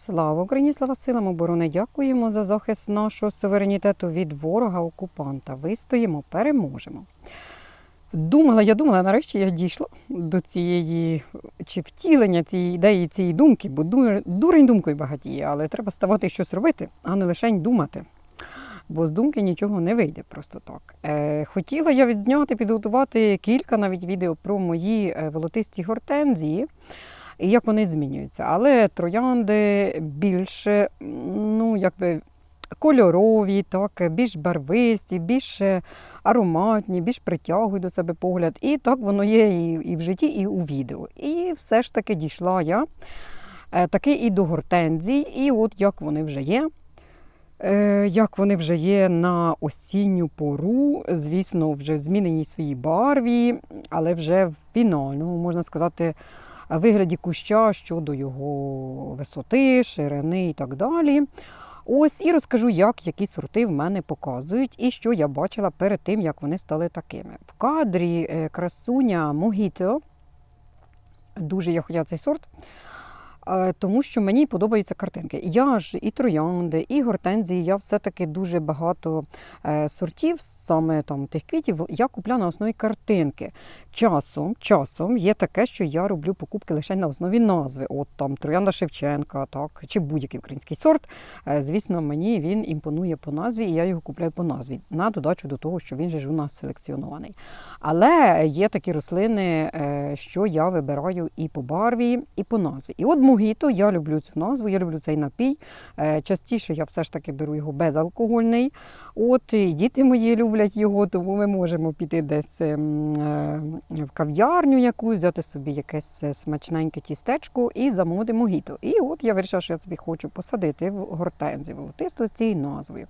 Слава Україні, слава силам оборони! Дякуємо за захист нашого суверенітету від ворога-окупанта. Вистоїмо, переможемо. Думала, я думала, нарешті я дійшла до цієї чи втілення цієї ідеї, цієї думки, бо дурень думкою багатіє, але треба ставати щось робити, а не лише думати. Бо з думки нічого не вийде просто так. Е, хотіла я відзняти, підготувати кілька навіть відео про мої е, волотисті гортензії і як вони змінюються. Але троянди більше, ну, якби. Кольорові, так, більш барвисті, більш е, ароматні, більш притягують до себе погляд. І так воно є і, в житті, і у відео. І все ж таки дійшла я е, таки і до гортензій, і от як вони вже є. Е, Як вони вже є на осінню пору, звісно, вже в зміненій своїй барві, але вже в фінальному, можна сказати, вигляді куща щодо його висоти, ширини і так далі. Ось і розкажу, як які сорти в мене показують, і що я бачила перед тим, як вони стали такими. В кадрі е, красуня Могіто. Дуже я хотіла цей сорт. Е, Тому що мені подобаються картинки. Я ж і троянди, і гортензії. Я все-таки дуже багато е, сортів, саме там тих квітів, я купляю на основі картинки. Часом, часом є таке, що я роблю покупки лише на основі назви. От там Троянда Шевченка, так, чи будь-який український сорт. Е, Звісно, мені він імпонує по назві, і я його купляю по назві, на додачу до того, що він же ж у нас селекціонований. Але є такі рослини, що я вибираю і по барві, і по назві. І от Могіто, я люблю цю назву, я люблю цей напій. Е, Частіше я все ж таки беру його безалкогольний. От і діти мої люблять його, тому ми можемо піти десь ем, е, в кав'ярню якусь, взяти собі якесь е, смачненьке тістечко і замовити могіто. І от я вирішила, що я собі хочу посадити в гортензію волотисту з цією назвою.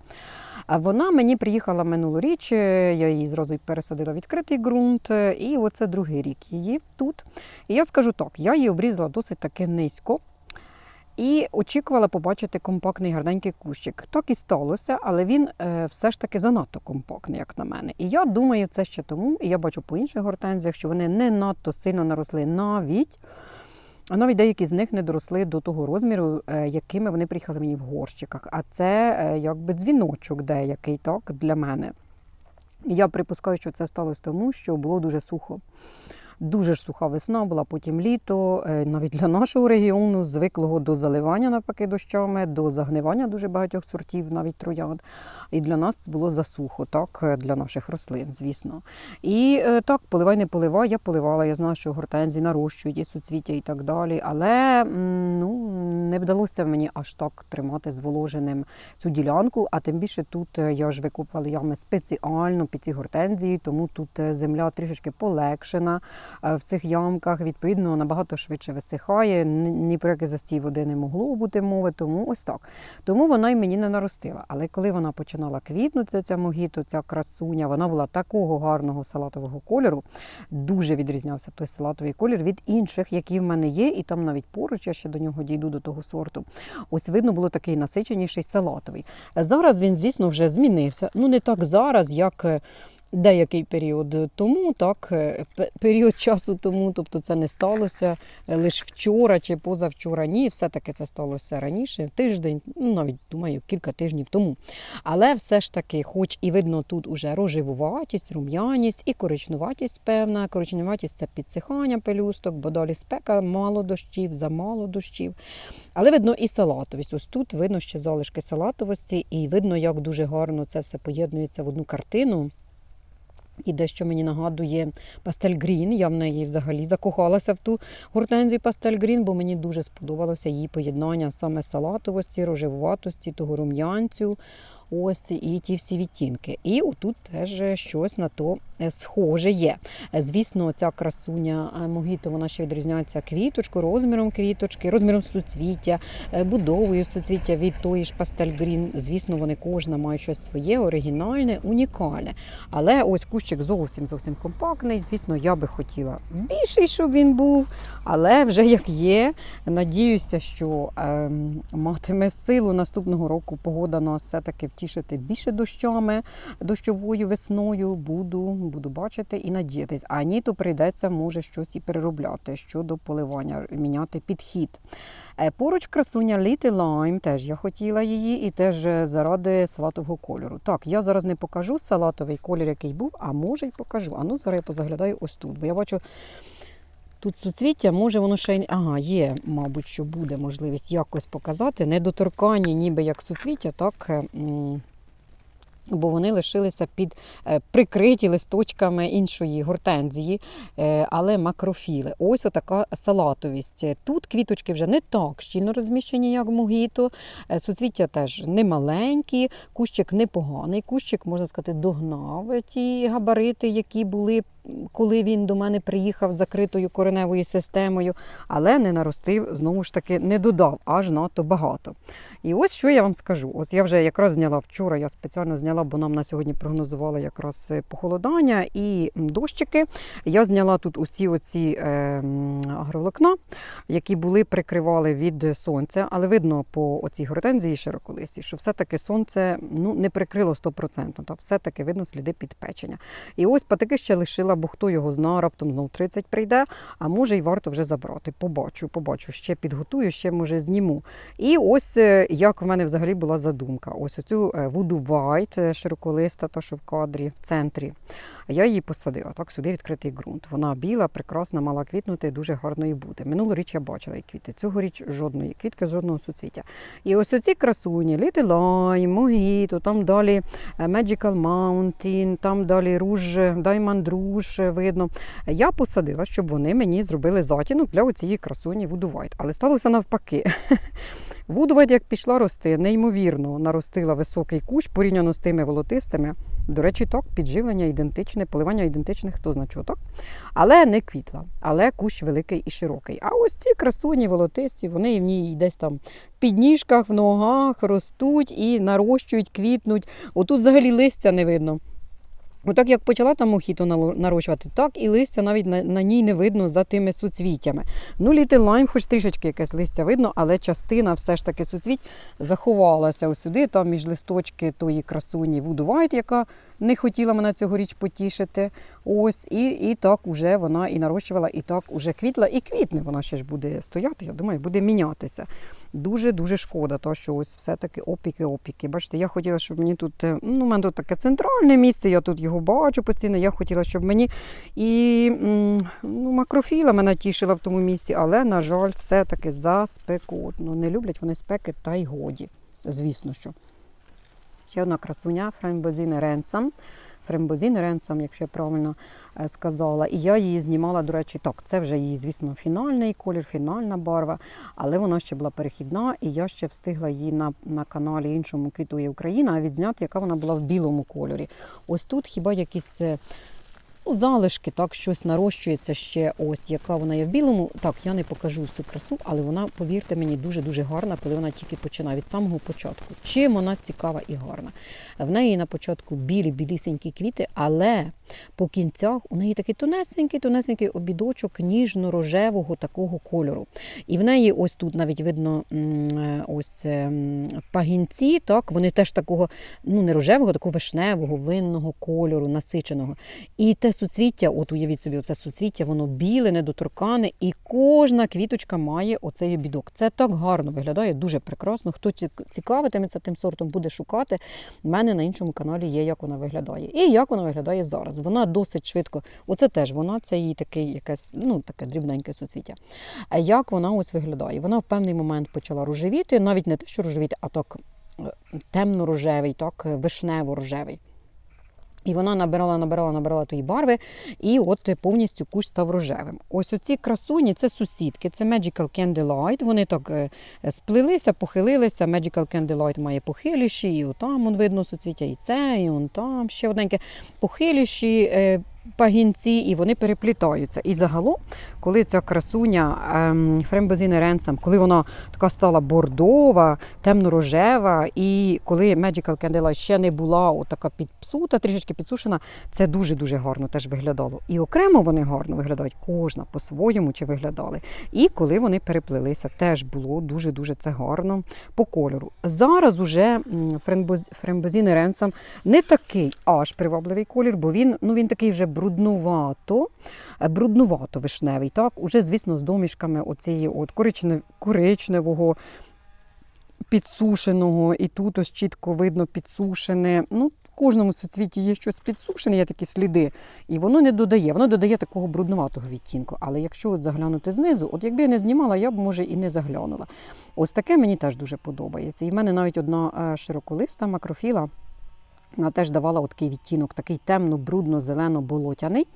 Вона мені приїхала минулоріч, я її зразу пересадила в відкритий ґрунт, і оце другий рік її тут. І я скажу так, я її обрізала досить таки низько. І очікувала побачити компактний гарненький кущик. Так і сталося, але він е, все ж таки занадто компактний, як на мене. І я думаю, це ще тому, і я бачу по інших гортензіях, що вони не надто сильно наросли навіть. А навіть деякі з них не доросли до того розміру, е, якими вони приїхали мені в горщиках. А це е, якби дзвіночок деякий так, для мене. І Я припускаю, що це сталося тому, що було дуже сухо. Дуже ж суха весна була, потім літо. Е, Навіть для нашого регіону, звиклого до заливання навпаки дощами, до загнивання дуже багатьох сортів, навіть троянд. І для нас було засухо, так, е, для наших рослин, звісно. І е, так, поливай, не поливай, я поливала. Я знаю, що гортензії нарощують і суцвіття і так далі. Але ну, не вдалося мені аж так тримати зволоженим цю ділянку. А тим більше тут я ж викопала ями спеціально під ці гортензії, тому тут земля трішечки полегшена в цих ямках. Відповідно, набагато швидше висихає. Ні про який застій води не могло бути мови, тому ось так. Тому вона й мені не наростила. Але коли вона починала квітнути, ця могіто, ця красуня, вона була такого гарного салатового кольору. Дуже відрізнявся той салатовий колір від інших, які в мене є, і там навіть поруч я ще до нього дійду до того сорту. Ось видно було такий насиченіший салатовий. Зараз він, звісно, вже змінився. Ну не так зараз, як. Е, Деякий період тому, так, е, період часу тому, тобто це не сталося лише вчора чи позавчора. Ні, все-таки це сталося раніше, тиждень, ну навіть думаю, кілька тижнів тому. Але все ж таки, хоч і видно тут уже рожевуватість, рум'яність і коричнуватість певна. Коричнуватість це підсихання пелюсток, бо далі спека, мало дощів, замало дощів. Але видно і салатовість. Ось тут видно ще залишки салатовості, і видно, як дуже гарно це все поєднується в одну картину. І дещо мені нагадує пастель Грін. Я в неї взагалі закохалася в ту гортензію пастель Грін, бо мені дуже сподобалося її поєднання саме салатовості, рожевуватості, того рум'янцю. Ось і ті всі відтінки. І отут теж щось на то е, схоже є. Е, Звісно, ця красуня е, Могіто, вона ще відрізняється квіточкою, розміром квіточки, розміром суцвіття, е, будовою суцвіття від тої ж пастель Грін. Звісно, вони кожна має щось своє, оригінальне, унікальне. Але ось кущик зовсім зовсім компактний. Звісно, я би хотіла більший, щоб він був, але вже як є. Надіюся, що ем, матиме силу наступного року. Погода нас все-таки тішити більше дощами, дощовою весною. Буду, буду бачити і надіятись. А ні, то прийдеться може щось і переробляти щодо поливання, міняти підхід. Е, Поруч красуня Little Lime, теж я хотіла її, і теж е, заради салатового кольору. Так, я зараз не покажу салатовий колір, який був, а може й покажу. А ну зараз я позаглядаю ось тут. Бо я бачу тут суцвіття, може воно ще й. Ага, є, мабуть, що буде можливість якось показати. Недоторкані, ніби як суцвіття, так. е, Бо вони лишилися під е, прикриті листочками іншої гортензії, е, але макрофіли. Ось отака салатовість. Тут квіточки вже не так щільно розміщені, як мугіто. Е, Суцвіття теж не маленькі, кущик непоганий. Кущик, можна сказати, догнав ті габарити, які були, коли він до мене приїхав з закритою кореневою системою, але не наростив, знову ж таки, не додав аж надто багато. І ось що я вам скажу. Ось я вже якраз зняла вчора, я спеціально зняла, бо нам на сьогодні прогнозували якраз е, похолодання і дощики. Я зняла тут усі оці е, агроволокна, які були прикривали від сонця, але видно по оцій гортензії широколисті, що все-таки сонце ну, не прикрило 100%, та все-таки видно сліди підпечення. І ось патики ще лишила, бо хто його зна, раптом знов 30 прийде, а може й варто вже забрати. Побачу, побачу, ще підготую, ще може зніму. І ось е, як в мене взагалі була задумка. Ось оцю е, Voodoo White, е, широколиста, та що в кадрі, в центрі. Я її посадила, так, сюди відкритий ґрунт. Вона біла, прекрасна, мала квітнути, дуже гарною бути. Минулоріч я бачила її квіти. Цьогоріч жодної квітки, жодного суцвіття. І ось оці красуні, Little Lime, Mojito, там далі е, Magical Mountain, там далі Rouge, Diamond Rouge е, видно. Я посадила, щоб вони мені зробили затінок для оцієї красуні White. Але сталося навпаки. Вудвайт, як пішла рости, неймовірно наростила високий кущ порівняно з тими волотистими. До речі, так, підживлення ідентичне, поливання ідентичних, хто зна чого, так? Але не квітла, але кущ великий і широкий. А ось ці красуні волотисті, вони в ній десь там в підніжках, в ногах ростуть і нарощують, квітнуть. Отут взагалі листя не видно. Отак як почала там мохіто нарощувати, так і листя навіть на, на ній не видно за тими суцвіттями. Ну, Little Lime, хоч трішечки якесь листя видно, але частина все ж таки суцвіть заховалася ось сюди, там між листочки тої красуні White, яка не хотіла мене цьогоріч потішити. Ось, і, і так уже вона і нарощувала, і так уже квітла, і квітне вона ще ж буде стояти, я думаю, буде мінятися. Дуже-дуже шкода, то що ось все-таки опіки-опіки. Бачите, я хотіла, щоб мені тут, е, ну, у мене тут таке центральне місце, я тут його бачу постійно. Я хотіла, щоб мені і ну, макрофіла мене тішила в тому місці, але, на жаль, все-таки за спекотно. Не люблять вони спеки, та й годі. Звісно, що. Ще одна красуня Фрембозіне Ренсам. Фрембозіне Ренсом, якщо я правильно е, сказала. І я її знімала, до речі, так, це вже її, звісно, фінальний колір, фінальна барва, але вона ще була перехідна, і я ще встигла її на, на каналі іншому Квітує Україна відзняти, яка вона була в білому кольорі. Ось тут хіба якісь. Ну, залишки, так, щось нарощується ще ось, яка вона є в білому. Так, я не покажу всю красу, але вона, повірте мені, дуже-дуже гарна, коли вона тільки починає від самого початку. Чим вона цікава і гарна. В неї на початку білі, білісенькі квіти, але по кінцях у неї такий тонесенький, тонесенький обідочок ніжно-рожевого такого кольору. І в неї ось тут навіть видно е, ось е, пагінці, так, вони теж такого, ну не рожевого, такого вишневого, винного кольору, насиченого. І те суцвіття, от уявіть собі, оце суцвіття, воно біле, недоторкане, і кожна квіточка має оцей обідок. Це так гарно виглядає, дуже прекрасно. Хто цікавитиметься тим сортом, буде шукати. У мене на іншому каналі є, як вона виглядає. І як вона виглядає зараз. Вона досить швидко. Оце теж вона, це її такий якесь, ну таке дрібненьке суцвіття. А як вона ось виглядає? Вона в певний момент почала рожевіти, навіть не те, що рожевіти, а так е, темно-рожевий, так, е, вишнево-рожевий. І вона набирала, набирала, набирала тої барви, і от повністю кущ став рожевим. Ось оці красуні це сусідки, це Magical Candlelight. Вони так сплилися, сплелися, похилилися. Magical Candlelight має похиліші, і отам он видно суцвіття, і це, і он там ще одненьке. Похиліші, е, пагінці, і вони переплітаються. І загалом, коли ця красуня ем, Фрембозіне Ренсам, коли вона така стала бордова, темно-рожева, і коли Magical Candela ще не була отака підпсута, трішечки підсушена, це дуже-дуже гарно теж виглядало. І окремо вони гарно виглядають, кожна по-своєму чи виглядали. І коли вони переплилися, теж було дуже-дуже це гарно по кольору. Зараз уже Фрембозіне Ренсам не такий аж привабливий колір, бо він, ну, він такий вже бруднувато, е, бруднувато вишневий. Так, уже, звісно, з домішками оцієї от коричневого. Підсушеного, і тут ось чітко видно підсушене. Ну, в кожному соцвіті є щось підсушене, є такі сліди, і воно не додає, воно додає такого бруднуватого відтінку. Але якщо от заглянути знизу, от якби я не знімала, я б може і не заглянула. Ось таке мені теж дуже подобається. І в мене навіть одна е, широколиста макрофіла. Вона теж давала такий відтінок, такий темно-брудно-зелено-болотяний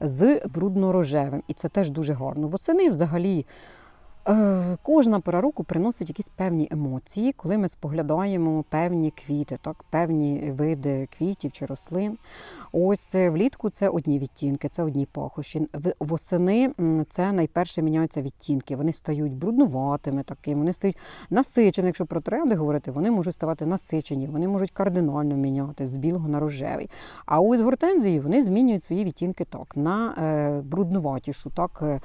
з брудно-рожевим. І це теж дуже гарно. Восени взагалі Кожна пора року приносить якісь певні емоції, коли ми споглядаємо певні квіти, так, певні види квітів чи рослин. Ось е, влітку це одні відтінки, це одні пахощі. Восени це найперше міняються відтінки. Вони стають бруднуватими, такими, вони стають насичені. Якщо про тренди говорити, вони можуть ставати насичені, вони можуть кардинально міняти з білого на рожевий. А ось гортензії вони змінюють свої відтінки так на е, бруднуватішу, так.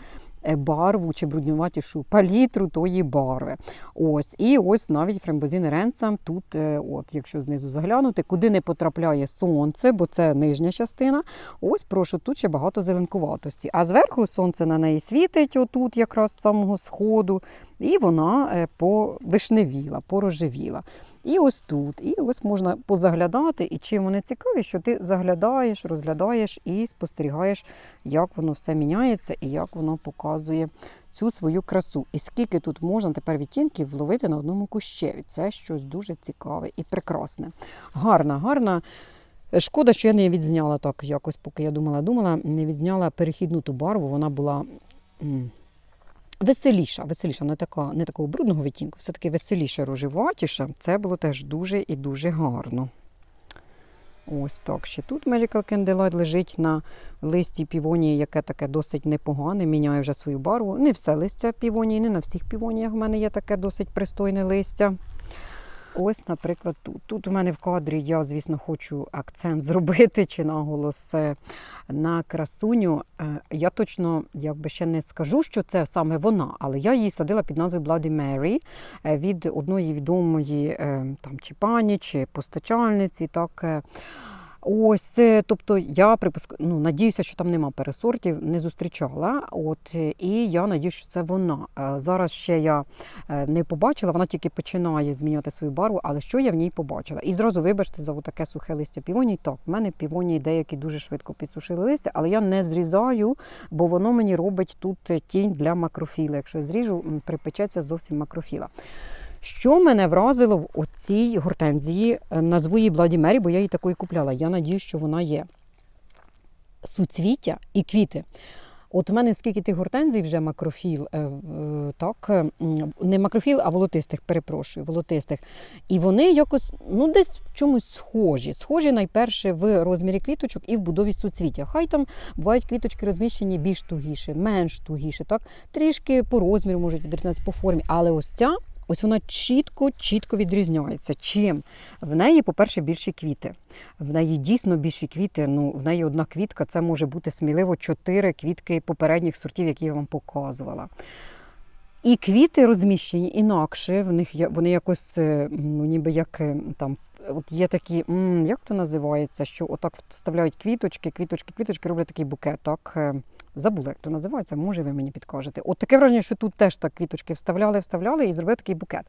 Е, барву чи бруднюватішу палітру тої барви. Ось. І ось навіть фрембозін ренцем тут, е, от, якщо знизу заглянути, куди не потрапляє сонце, бо це нижня частина. Ось прошу, тут ще багато зеленкуватості. А зверху сонце на неї світить, отут якраз з самого сходу, і вона е, повишневіла, порожевіла. І ось тут, і ось можна позаглядати, і чим вони цікаві, що ти заглядаєш, розглядаєш і спостерігаєш, як воно все міняється і як воно показує цю свою красу. І скільки тут можна тепер відтінків вловити на одному кущеві. Це щось дуже цікаве і прекрасне. Гарна, гарна. Шкода, що я не відзняла так якось, поки я думала, думала, не відзняла перехідну ту барву. Вона була. Веселіша, веселіша, не така, не такого брудного відтінку, все-таки веселіша, рожеватіша. Це було теж дуже і дуже гарно. Ось так. Ще тут Magical Candlelight лежить на листі півонії, яке таке досить непогане, міняє вже свою барву. Не все листя півонії, не на всіх півоніях в мене є таке досить пристойне листя. Ось, наприклад, тут. Тут у мене в кадрі я, звісно, хочу акцент зробити чи наголос е, на красуню. Е, Я точно якби ще не скажу, що це саме вона, але я її садила під назвою Bloody Mary е, від одної відомої там, чи пані, чи постачальниці. так. Ось, е, тобто я припуск... ну, надіюся, що там нема пересортів, не зустрічала. От, е, і я надіюся, що це вона. Е, Зараз ще я не побачила, вона тільки починає змінювати свою барву, але що я в ній побачила? І зразу вибачте за таке сухе листя півоній. Так, в мене півонії деякі дуже швидко підсушили листя, але я не зрізаю, бо воно мені робить тут тінь для макрофіли. Якщо я зріжу, припечеться зовсім макрофіла. Що мене вразило в оцій гортензії, е, назву її Бладі Мері, бо я її такою купляла. Я надію, що вона є. Суцвіття і квіти. От у мене скільки тих гортензій вже макрофіл, е, е, так, не макрофіл, а волотистих, перепрошую, волотистих. І вони якось ну, десь в чомусь схожі. Схожі найперше в розмірі квіточок і в будові суцвіття. Хай там бувають квіточки розміщені більш тугіше, менш тугіше, так, трішки по розміру можуть відрізнятися по формі. Але ось ця. Ось вона чітко, чітко відрізняється. Чим? В неї, по-перше, більші квіти. В неї дійсно більші квіти. Ну, в неї одна квітка, це може бути сміливо чотири квітки попередніх сортів, які я вам показувала. І квіти розміщені інакше, в них вони якось, е, ну, ніби як е, там, от є такі, як то називається, що отак вставляють квіточки, квіточки, квіточки, роблять такий букет. Так, е, забула, як то називається, може ви мені підкажете. От таке враження, що тут теж так квіточки вставляли, вставляли і зробили такий букет.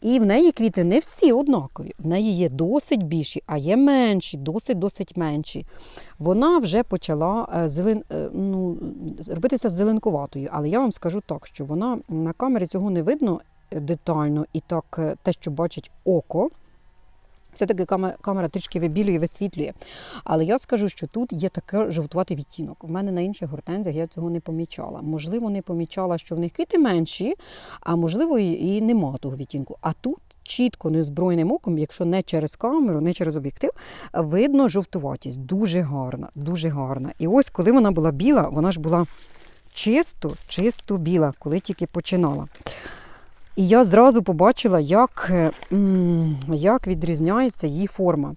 І в неї квіти не всі однакові. В неї є досить більші, а є менші, досить досить менші. Вона вже почала е, зелен, е, ну, робитися зеленкуватою. Але я вам скажу так, що вона на камері цього не видно е, детально, і так те, що бачить око. Все-таки камера трішки вибілює, висвітлює. Але я скажу, що тут є такий жовтуватий відтінок. У мене на інших гортензіях я цього не помічала. Можливо, не помічала, що в них квіти менші, а можливо, і нема того відтінку. А тут чітко незброєним оком, якщо не через камеру, не через об'єктив, видно жовтуватість. Дуже гарна, дуже гарна. І ось коли вона була біла, вона ж була чисто, чисто біла, коли тільки починала. І я зразу побачила, як, е, як відрізняється її форма.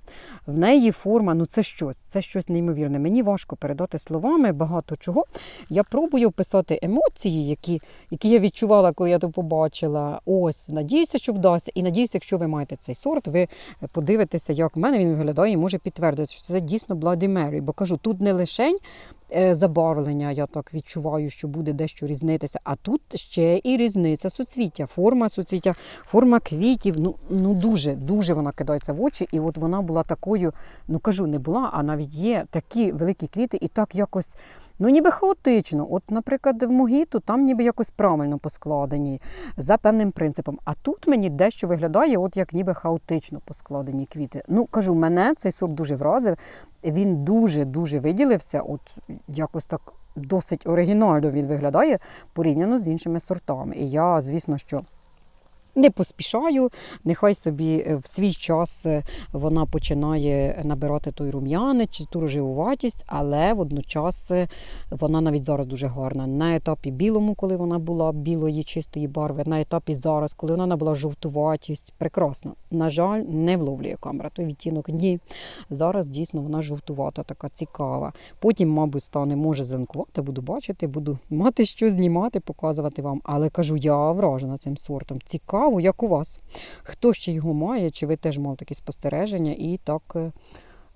В неї форма, ну це щось, це щось неймовірне. Мені важко передати словами багато чого. Я пробую описати емоції, які, які я відчувала, коли я то побачила. Ось, надіюся, що вдасться. І надіюся, якщо ви маєте цей сорт, ви подивитеся, як в мене він виглядає, і може підтвердити, що це дійсно Bloody Mary. Бо кажу, тут не лишень забарвлення, я так відчуваю, що буде дещо різнитися. А тут ще і різниця суцвіття, форма суцвіття, форма квітів. Ну, ну дуже, дуже вона кидається в очі. І от вона була такою, ну кажу, не була, а навіть є такі великі квіти, і так якось. Ну, ніби хаотично. От, наприклад, в Могіту там ніби якось правильно поскладені, за певним принципом. А тут мені дещо виглядає, от як ніби хаотично поскладені квіти. Ну, кажу, мене цей сорт дуже вразив. Він дуже-дуже виділився. От якось так досить оригінально він виглядає порівняно з іншими сортами. І я, звісно, що. Не поспішаю, нехай собі е, в свій час е, вона починає набирати той рум'янець чи ту рожевуватість, але водночас е, вона навіть зараз дуже гарна. На етапі білому, коли вона була білої, чистої барви, на етапі зараз, коли вона набула жовтуватість, прекрасно. На жаль, не вловлює камера. Той відтінок ні. Зараз дійсно вона жовтувата, така цікава. Потім, мабуть, стане може зеленкувати, буду бачити, буду мати що знімати, показувати вам. Але кажу, я вражена цим сортом. Цікаво, як у вас. Хто ще його має, чи ви теж мали такі спостереження і так. е,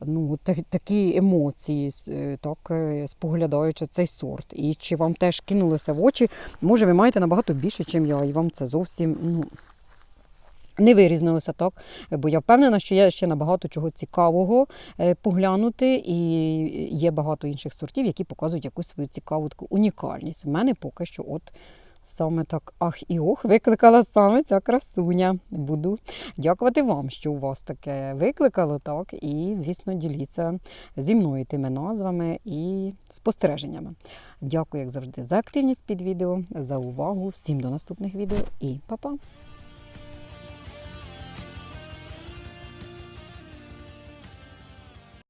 Ну, та- такі емоції, е, так е, споглядаючи цей сорт. І чи вам теж кинулося в очі? Може, ви маєте набагато більше, ніж я, і вам це зовсім ну, не вирізнилося так. Бо я впевнена, що є ще набагато чого цікавого поглянути, і є багато інших сортів, які показують якусь свою цікаву таку унікальність. У мене поки що от. Саме так ах і ох викликала саме ця красуня. Буду дякувати вам, що у вас таке викликало, так, і, звісно, діліться зі мною тими назвами і спостереженнями. Дякую, як завжди, за активність під відео, за увагу. Всім до наступних відео і па-па!